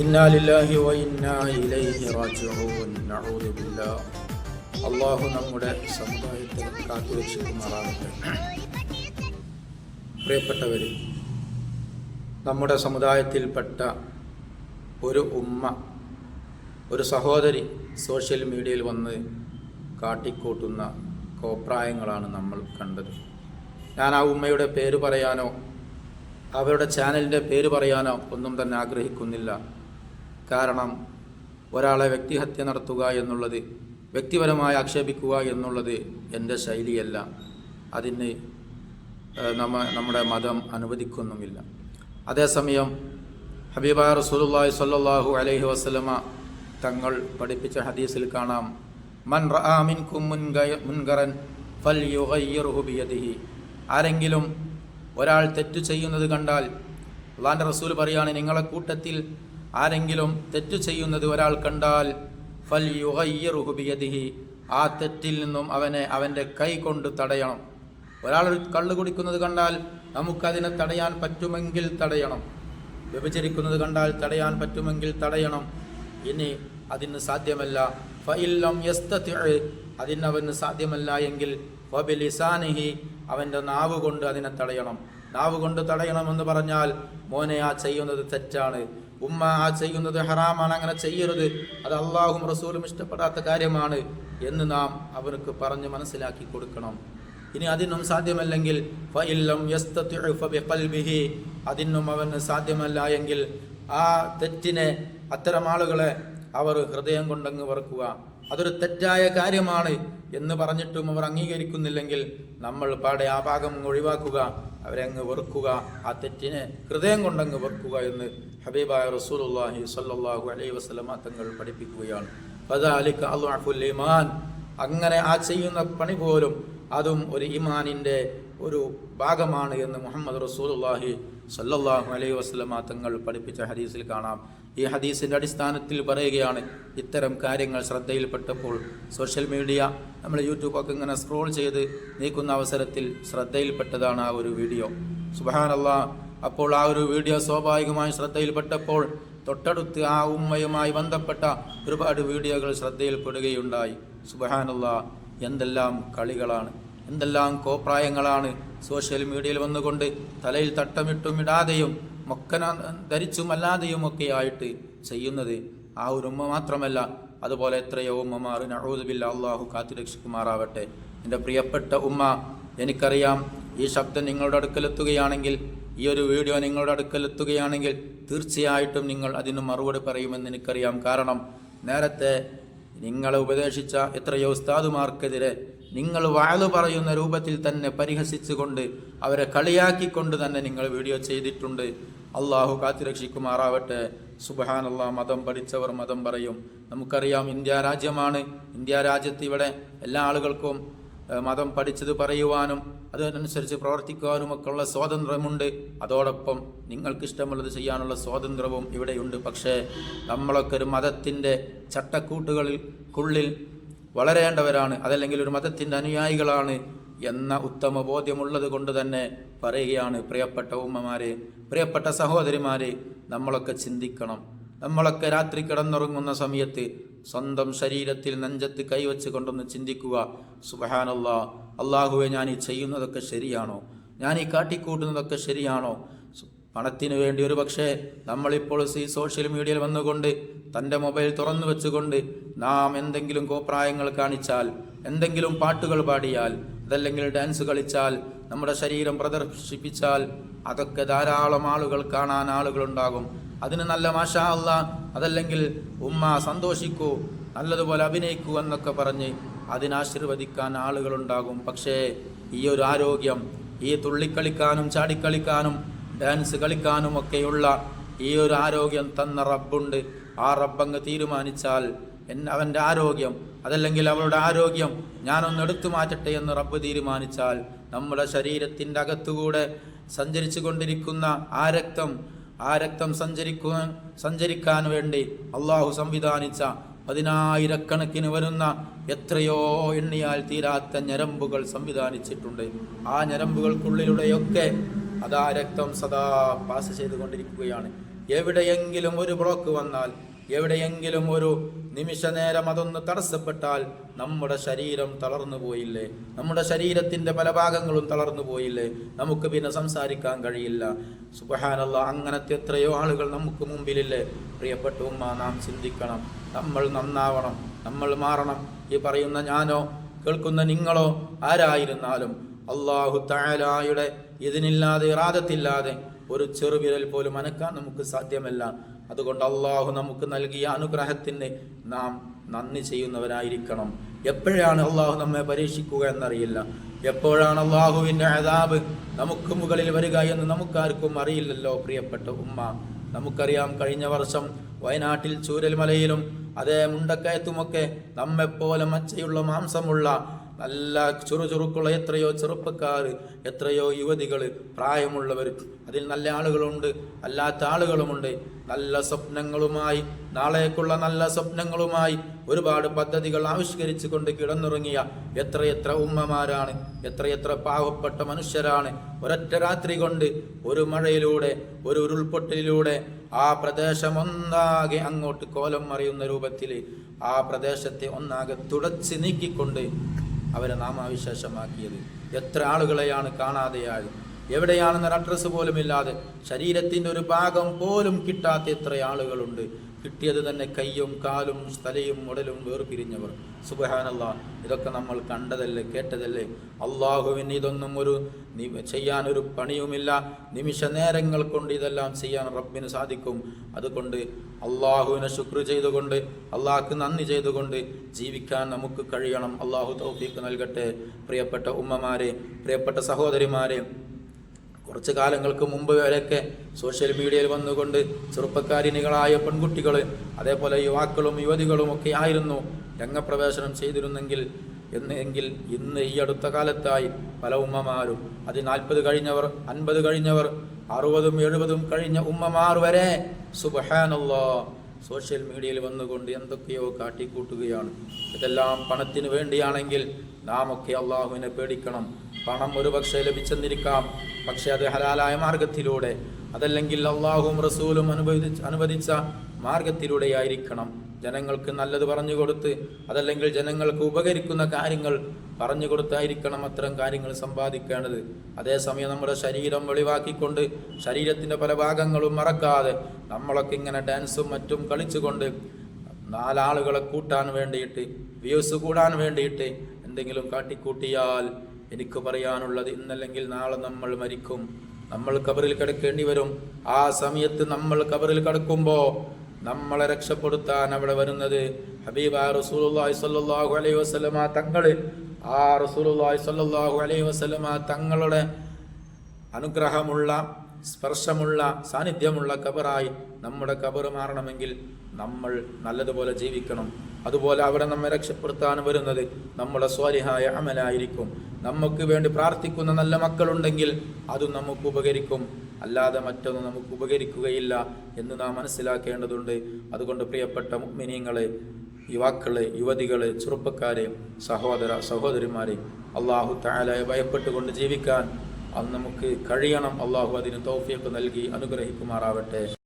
ഇന്നാലില്ലാഹി വ ഇന്നാ ഇലൈഹി റാജിഊൻ നഊദു ബില്ലാഹ് അള്ളാഹു നമ്മുടെ സമുദായത്തെ കാത്തുരക്ഷിക്കുമാറാകട്ടെ പ്രിയപ്പെട്ടവർ നമ്മുടെ സമുദായത്തിൽപ്പെട്ട ഒരു ഉമ്മ ഒരു സഹോദരി സോഷ്യൽ മീഡിയയിൽ വന്ന് കാട്ടിക്കൂട്ടുന്ന കോപ്രായങ്ങളാണ് നമ്മൾ കണ്ടത്. ഞാൻ ആ ഉമ്മയുടെ പേര് പറയാനോ അവരുടെ ചാനലിന്റെ പേര് പറയാനോ ഒന്നും തന്നെ ആഗ്രഹിക്കുന്നില്ല. കാരണം ഒരാളെ വ്യക്തിഹത്യ നടത്തുക എന്നുള്ളത് വ്യക്തിപരമായി ആക്ഷേപിക്കുക എന്നുള്ളത് എന്റെ ശൈലിയല്ല. അതിന് നമ്മ നമ്മുടെ മതം അനുവദിക്കുന്നുമില്ല. അതേസമയം ഹബീബ റസൂലുള്ളാഹി സ്വല്ലല്ലാഹു അലൈഹി വസല്ലമ തങ്ങൾ പഠിപ്പിച്ച ഹദീസിൽ കാണാം മൻ റആ മിൻകും മുൻകറൻ മുൻകറൻ ഫൽയുഗയ്യിറുഹു ബിയദിഹി. ആരെങ്കിലും ഒരാൾ തെറ്റു ചെയ്യുന്നത് കണ്ടാൽ അള്ളാന്റെ റസൂൽ പറയാണ് നിങ്ങളെ കൂട്ടത്തിൽ ആരെങ്കിലും തെറ്റു ചെയ്യുന്നത് ഒരാൾ കണ്ടാൽ ഫൽ യുഹയ്യറുഹുബിയതിഹി ആ തെറ്റിൽ നിന്നും അവനെ അവന്റെ കൈ കൊണ്ട് തടയണം. ഒരാൾ കള്ളു കുടിക്കുന്നത് കണ്ടാൽ നമുക്കതിനെ തടയാൻ പറ്റുമെങ്കിൽ തടയണം. വ്യഭിചരിക്കുന്നത് കണ്ടാൽ തടയാൻ പറ്റുമെങ്കിൽ തടയണം. ഇനി അതിന് സാധ്യമല്ല. ഫഇല്ലം യസ്തതിഉ അതിനവന് സാധ്യമല്ല എങ്കിൽ ഫബിലിസാനിഹി അവന്റെ നാവ് കൊണ്ട് അതിനെ തടയണം. നാവ് കൊണ്ട് തടയണമെന്ന് പറഞ്ഞാൽ മോനെ ആ ചെയ്യുന്നത് തെറ്റാണ്. ഉമ്മ ആ ചെയ്യുന്നത് ഹറാമാണ് അങ്ങനെ ചെയ്യരുത്. അത് അള്ളാഹും റസൂലും ഇഷ്ടപ്പെടാത്ത കാര്യമാണ് എന്ന് നാം അവർക്ക് പറഞ്ഞ് മനസ്സിലാക്കി കൊടുക്കണം. ഇനി അതിനും സാധ്യമല്ലെങ്കിൽ ഫഇല്ലം അതിനും അവന് സാധ്യമല്ല എങ്കിൽ ആ തെറ്റിനെ അത്തരം ആളുകളെ അവർ ഹൃദയം കൊണ്ടങ്ങ് വറുക്കുക. അതൊരു തെറ്റായ കാര്യമാണ് എന്ന് പറഞ്ഞിട്ടും അവർ അംഗീകരിക്കുന്നില്ലെങ്കിൽ നമ്മൾ പാടെ ആ ഭാഗം ഒഴിവാക്കുക അവരെ അങ്ങ് വെറുക്കുക ആ തെറ്റിനെ ഹൃദയം കൊണ്ടങ്ങ് വെറുക്കുക എന്ന് ഹബീബായ റസൂലുള്ളാഹി സ്വല്ലല്ലാഹു അലൈഹി വസല്ലമ തങ്ങൾ പഠിപ്പിക്കുകയാണ്. അങ്ങനെ ആ ചെയ്യുന്ന പണി പോലും അതും ഒരു ഈമാനിന്റെ ഒരു ഭാഗമാണ് എന്ന് മുഹമ്മദ് റസൂലുള്ളാഹി സല്ലല്ലാഹു അലൈഹി വസ്ലമ തങ്ങൾ പഠിപ്പിച്ച ഹദീസിൽ കാണാം. ഈ ഹദീസിന്റെ അടിസ്ഥാനത്തിൽ പറയുകയാണ് ഇത്തരം കാര്യങ്ങൾ ശ്രദ്ധയിൽപ്പെട്ടപ്പോൾ സോഷ്യൽ മീഡിയ നമ്മൾ യൂട്യൂബൊക്കെ ഇങ്ങനെ സ്ക്രോൾ ചെയ്ത് നീക്കുന്ന അവസരത്തിൽ ശ്രദ്ധയിൽപ്പെട്ടതാണ് ആ ഒരു വീഡിയോ. സുബഹാനല്ലാ അപ്പോൾ ആ ഒരു വീഡിയോ സ്വാഭാവികമായി ശ്രദ്ധയിൽപ്പെട്ടപ്പോൾ തൊട്ടടുത്ത് ആ ഉമ്മയുമായി ബന്ധപ്പെട്ട ഒരുപാട് വീഡിയോകൾ ശ്രദ്ധയിൽപ്പെടുകയുണ്ടായി. സുബഹാനുള്ള എന്തെല്ലാം കളികളാണ്. എന്തെല്ലാം കോപ്രായങ്ങളാണ് സോഷ്യൽ മീഡിയയിൽ വന്നുകൊണ്ട് തലയിൽ തട്ടമിട്ടും ഇടാതെയും മൊക്കന ധരിച്ചും അല്ലാതെയും ഒക്കെ ആയിട്ട് ചെയ്യുന്നത്. ആ ഒരു ഉമ്മ മാത്രമല്ല അതുപോലെ എത്രയോ ഉമ്മമാർ നഴൂതുബില്ല അള്ളാഹു കാത്തുരക്ഷിക്കുമാറാവട്ടെ എന്റെ പ്രിയപ്പെട്ട ഉമ്മ എനിക്കറിയാം ഈ ശബ്ദം നിങ്ങളുടെ അടുക്കലെത്തുകയാണെങ്കിൽ ഈ ഒരു വീഡിയോ നിങ്ങളുടെ അടുക്കലെത്തുകയാണെങ്കിൽ തീർച്ചയായിട്ടും നിങ്ങൾ അതിന് മറുപടി പറയുമെന്ന് എനിക്കറിയാം. കാരണം നേരത്തെ നിങ്ങളെ ഉപദേശിച്ച എത്രയോ ഉസ്താദുമാർക്കെതിരെ നിങ്ങൾ വാഴു പറയുന്ന രൂപത്തിൽ തന്നെ പരിഹസിച്ചുകൊണ്ട് അവരെ കളിയാക്കിക്കൊണ്ട് തന്നെ നിങ്ങൾ വീഡിയോ ചെയ്തിട്ടുണ്ട്. അള്ളാഹു കാത്തിരക്ഷിക്കുമാറാവട്ടെ. സുബഹാനല്ലാ മതം പഠിച്ചവർ മതം പറയും. നമുക്കറിയാം ഇന്ത്യ രാജ്യമാണ്. ഇന്ത്യ രാജ്യത്ത് ഇവിടെ എല്ലാ ആളുകൾക്കും മതം പഠിച്ചത് പറയുവാനും അതിനനുസരിച്ച് പ്രവർത്തിക്കുവാനും ഒക്കെ ഉള്ള സ്വാതന്ത്ര്യമുണ്ട്. അതോടൊപ്പം നിങ്ങൾക്ക് ഇഷ്ടമുള്ളത് ചെയ്യാനുള്ള സ്വാതന്ത്ര്യവും ഇവിടെയുണ്ട്. പക്ഷേ നമ്മളൊക്കെ ഒരു മതത്തിന്റെ ചട്ടക്കൂട്ടുകളിൽക്കുള്ളിൽ വളരേണ്ടവരാണ്. അതല്ലെങ്കിൽ ഒരു മതത്തിന്റെ അനുയായികളാണ് എന്ന ഉത്തമ ബോധ്യമുള്ളത് കൊണ്ട് തന്നെ പറയുകയാണ് പ്രിയപ്പെട്ട ഉമ്മമാരെ പ്രിയപ്പെട്ട സഹോദരിമാരെ നമ്മളൊക്കെ ചിന്തിക്കണം. നമ്മളൊക്കെ രാത്രി കിടന്നുറങ്ങുന്ന സമയത്ത് സ്വന്തം ശരീരത്തിൽ നെഞ്ചത്ത് കൈവച്ച് കൊണ്ടൊന്ന് ചിന്തിക്കുക സുബഹാനല്ല അള്ളാഹുവെ ഞാൻ ഈ ചെയ്യുന്നതൊക്കെ ശരിയാണോ? ഞാൻ ഈ കാട്ടിക്കൂട്ടുന്നതൊക്കെ ശരിയാണോ? പണത്തിന് വേണ്ടി ഒരു പക്ഷേ നമ്മളിപ്പോൾ ഈ സോഷ്യൽ മീഡിയയിൽ വന്നുകൊണ്ട് തന്റെ മൊബൈൽ തുറന്നു വെച്ചുകൊണ്ട് നാം എന്തെങ്കിലും കോപ്രായങ്ങൾ കാണിച്ചാൽ എന്തെങ്കിലും പാട്ടുകൾ പാടിയാൽ അതല്ലെങ്കിൽ ഡാൻസ് കളിച്ചാൽ നമ്മുടെ ശരീരം പ്രദർശിപ്പിച്ചാൽ അതൊക്കെ ധാരാളം ആളുകൾ കാണാൻ ആളുകളുണ്ടാകും. അതിന് നല്ല മാഷാ അല്ല അതല്ലെങ്കിൽ ഉമ്മ സന്തോഷിക്കൂ നല്ലതുപോലെ അഭിനയിക്കൂ എന്നൊക്കെ പറഞ്ഞ് അതിനാശീർവദിക്കാൻ ആളുകളുണ്ടാകും. പക്ഷേ ഈ ഒരു ആരോഗ്യം ഈ തുള്ളിക്കളിക്കാനും ചാടിക്കളിക്കാനും ഡാൻസ് കളിക്കാനും ഒക്കെയുള്ള ഈ ഒരു ആരോഗ്യം തന്ന റബ്ബുണ്ട്. ആ റബ്ബങ്ങ് തീരുമാനിച്ചാൽ എൻ അവന്റെ ആരോഗ്യം അതല്ലെങ്കിൽ അവളുടെ ആരോഗ്യം ഞാനൊന്ന് എടുത്തു മാറ്റട്ടെ എന്ന് റബ്ബ് തീരുമാനിച്ചാൽ നമ്മുടെ ശരീരത്തിന്റെ അകത്തുകൂടെ സഞ്ചരിച്ചു കൊണ്ടിരിക്കുന്ന ആ രക്തം ആ രക്തം സഞ്ചരിക്കു സഞ്ചരിക്കാൻ വേണ്ടി അള്ളാഹു സംവിധാനിച്ച പതിനായിരക്കണക്കിന് വരുന്ന എത്രയോ എണ്ണിയാൽ തീരാത്ത ഞരമ്പുകൾ സംവിധാനിച്ചിട്ടുണ്ട്. ആ ഞരമ്പുകൾക്കുള്ളിലൂടെയൊക്കെ അതാ രക്തം സദാ പാസ് ചെയ്തുകൊണ്ടിരിക്കുകയാണ്. എവിടെയെങ്കിലും ഒരു ബ്ലോക്ക് വന്നാൽ എവിടെയെങ്കിലും ഒരു നിമിഷ നേരം അതൊന്ന് തടസ്സപ്പെട്ടാൽ നമ്മുടെ ശരീരം തളർന്നു പോയില്ലേ? നമ്മുടെ ശരീരത്തിന്റെ പല ഭാഗങ്ങളും തളർന്നു പോയില്ലേ? നമുക്ക് പിന്നെ സംസാരിക്കാൻ കഴിയില്ല. സുബഹാനല്ല അങ്ങനത്തെ എത്രയോ ആളുകൾ നമുക്ക് മുമ്പിലില്ലേ? പ്രിയപ്പെട്ട ഉമ്മ നാം ചിന്തിക്കണം. നമ്മൾ നന്നാവണം. നമ്മൾ മാറണം. ഈ പറയുന്ന ഞാനോ കേൾക്കുന്ന നിങ്ങളോ ആരായിരുന്നാലും അള്ളാഹു താലായുടെ ഇതിനില്ലാതെ ഇറാദത്തില്ലാതെ ഒരു ചെറുവിരൽ പോലും അനക്കാൻ നമുക്ക് സാധ്യമല്ല. അതുകൊണ്ട് അള്ളാഹു നമുക്ക് നൽകിയ അനുഗ്രഹത്തിന് നാം നന്ദി ചെയ്യുന്നവരായിരിക്കണം എപ്പോഴാണ് അള്ളാഹു നമ്മെ പരീക്ഷിക്കുക എന്നറിയില്ല. എപ്പോഴാണ് അള്ളാഹുവിന്റെ അതാബ് നമുക്ക് മുകളിൽ വരിക എന്ന് നമുക്കാർക്കും അറിയില്ലല്ലോ പ്രിയപ്പെട്ട ഉമ്മ. നമുക്കറിയാം കഴിഞ്ഞ വർഷം വയനാട്ടിൽ ചൂരൽമലയിലും അതേ മുണ്ടക്കയത്തുമൊക്കെ നമ്മെപ്പോലെ മച്ചയുള്ള മാംസമുള്ള നല്ല ചുറുചുറുക്കുള്ള എത്രയോ ചെറുപ്പക്കാർ എത്രയോ യുവതികൾ പ്രായമുള്ളവർ അതിൽ നല്ല ആളുകളുണ്ട് അല്ലാത്ത ആളുകളുമുണ്ട്. നല്ല സ്വപ്നങ്ങളുമായി നാളേക്കുള്ള നല്ല സ്വപ്നങ്ങളുമായി ഒരുപാട് പദ്ധതികൾ ആവിഷ്കരിച്ചു കൊണ്ട് കിടന്നുറങ്ങിയ എത്രയെത്ര ഉമ്മമാരാണ് എത്രയെത്ര പാവപ്പെട്ട മനുഷ്യരാണ്. ഒരൊറ്റ രാത്രി കൊണ്ട് ഒരു മഴയിലൂടെ ഒരു ഉരുൾപൊട്ടലിലൂടെ ആ പ്രദേശം ഒന്നാകെ അങ്ങോട്ട് കോലം മറിയുന്ന രൂപത്തിൽ ആ പ്രദേശത്തെ ഒന്നാകെ തുടച്ച് നീക്കിക്കൊണ്ട് അവരെ നാമാവിശേഷമാക്കിയത്. എത്ര ആളുകളെയാണ് കാണാതെയായത് എവിടെയാണെന്നൊരു അഡ്രസ്സ് പോലും ഇല്ലാതെ ശരീരത്തിന്റെ ഒരു ഭാഗം പോലും കിട്ടാത്ത എത്ര ആളുകളുണ്ട്. കിട്ടിയത് തന്നെ കയ്യും കാലും സ്ഥലയും ഉടലും വേർപിരിഞ്ഞവർ. സുബഹാനല്ല ഇതൊക്കെ നമ്മൾ കണ്ടതല്ലേ കേട്ടതല്ലേ? അള്ളാഹുവിന് ഇതൊന്നും ഒരു ചെയ്യാനൊരു പണിയുമില്ല. നിമിഷ നേരങ്ങൾ കൊണ്ട് ഇതെല്ലാം ചെയ്യാൻ റബ്ബിന് സാധിക്കും. അതുകൊണ്ട് അള്ളാഹുവിനെ ശുക്ർ ചെയ്തുകൊണ്ട് അള്ളാഹ്ക്ക് നന്ദി ചെയ്തുകൊണ്ട് ജീവിക്കാൻ നമുക്ക് കഴിയണം. അള്ളാഹു തൗഫീക്ക് നൽകട്ടെ. പ്രിയപ്പെട്ട ഉമ്മമാരെ പ്രിയപ്പെട്ട സഹോദരിമാരെ കുറച്ച് കാലങ്ങൾക്ക് മുമ്പ് വരെയൊക്കെ സോഷ്യൽ മീഡിയയിൽ വന്നുകൊണ്ട് ചെറുപ്പക്കാരിനികളായ പെൺകുട്ടികൾ അതേപോലെ യുവാക്കളും യുവതികളും ഒക്കെ ആയിരുന്നു രംഗപ്രവേശനം ചെയ്തിരുന്നെങ്കിൽ എന്നെങ്കിൽ ഇന്ന് ഈ അടുത്ത കാലത്തായി പല ഉമ്മമാരും അത് നാൽപ്പത് കഴിഞ്ഞവർ അൻപത് കഴിഞ്ഞവർ അറുപതും എഴുപതും കഴിഞ്ഞ ഉമ്മമാർ വരെ സുബഹാനുള്ള സോഷ്യൽ മീഡിയയിൽ വന്നുകൊണ്ട് എന്തൊക്കെയോ കാട്ടിക്കൂട്ടുകയാണ്. ഇതെല്ലാം പണത്തിന് വേണ്ടിയാണെങ്കിൽ നാം ഒക്കെ അള്ളാഹുവിനെ പേടിക്കണം. പണം ഒരു പക്ഷേ ലഭിച്ചെന്നിരിക്കാം. പക്ഷെ അത് ഹലാലായ മാർഗത്തിലൂടെ അതല്ലെങ്കിൽ അള്ളാഹും റസൂലും അനുവദിച്ച അനുവദിച്ച മാർഗത്തിലൂടെയായിരിക്കണം. ജനങ്ങൾക്ക് നല്ലത് പറഞ്ഞു കൊടുത്ത് അതല്ലെങ്കിൽ ജനങ്ങൾക്ക് ഉപകരിക്കുന്ന കാര്യങ്ങൾ പറഞ്ഞു കൊടുത്തായിരിക്കണം അത്തരം കാര്യങ്ങൾ സമ്പാദിക്കേണ്ടത്. അതേസമയം നമ്മുടെ ശരീരം വെളിവാക്കിക്കൊണ്ട് ശരീരത്തിന്റെ പല ഭാഗങ്ങളും മറക്കാതെ നമ്മളൊക്കെ ഇങ്ങനെ ഡാൻസും മറ്റും കളിച്ചുകൊണ്ട് നാലാളുകളെ കൂട്ടാൻ വേണ്ടിയിട്ട് വ്യൂസ് കൂടാൻ വേണ്ടിയിട്ട് എന്തെങ്കിലും കാട്ടിക്കൂട്ടിയാൽ എനിക്ക് പറയാനുള്ളത് ഇന്നല്ലെങ്കിൽ നാളെ നമ്മൾ മരിക്കും. നമ്മൾ കബറിൽ കിടക്കേണ്ടി വരും. ആ സമയത്ത് നമ്മൾ കബറിൽ കിടക്കുമ്പോൾ നമ്മളെ രക്ഷപ്പെടുത്താൻ അവിടെ വരുന്നത് ഹബീബ റസൂലുള്ളാഹി സ്വല്ലല്ലാഹു അലൈഹി വസല്ലമ തങ്ങൾ ആ റസൂലുള്ളാഹി സ്വല്ലല്ലാഹു അലൈഹി വസല്ലമ തങ്ങളുടെ അനുഗ്രഹമുള്ള സ്പർശമുള്ള സാന്നിധ്യമുള്ള കബറായി നമ്മുടെ കബർ മാറണമെങ്കിൽ നമ്മൾ നല്ലതുപോലെ ജീവിക്കണം. അതുപോലെ അവിടെ നമ്മെ രക്ഷപ്പെടുത്താൻ വരുന്നത് നമ്മുടെ സ്വാലിഹായ അമലായിരിക്കും. നമുക്ക് വേണ്ടി പ്രാർത്ഥിക്കുന്ന നല്ല മക്കളുണ്ടെങ്കിൽ അതും നമുക്ക് ഉപകരിക്കും. അല്ലാതെ മറ്റൊന്നും നമുക്ക് ഉപകരിക്കുകയില്ല എന്ന് നാം മനസ്സിലാക്കേണ്ടതുണ്ട്. അതുകൊണ്ട് പ്രിയപ്പെട്ട മിനിയങ്ങളെ യുവാക്കളെ യുവതികളെ ചെറുപ്പക്കാരെ സഹോദര സഹോദരിമാരെ അള്ളാഹു താലായെ ഭയപ്പെട്ടുകൊണ്ട് ജീവിക്കാൻ അത് നമുക്ക് കഴിയണം. അള്ളാഹു അതിന് തൗഫീഖ് നൽകി അനുഗ്രഹിക്കുമാറാവട്ടെ.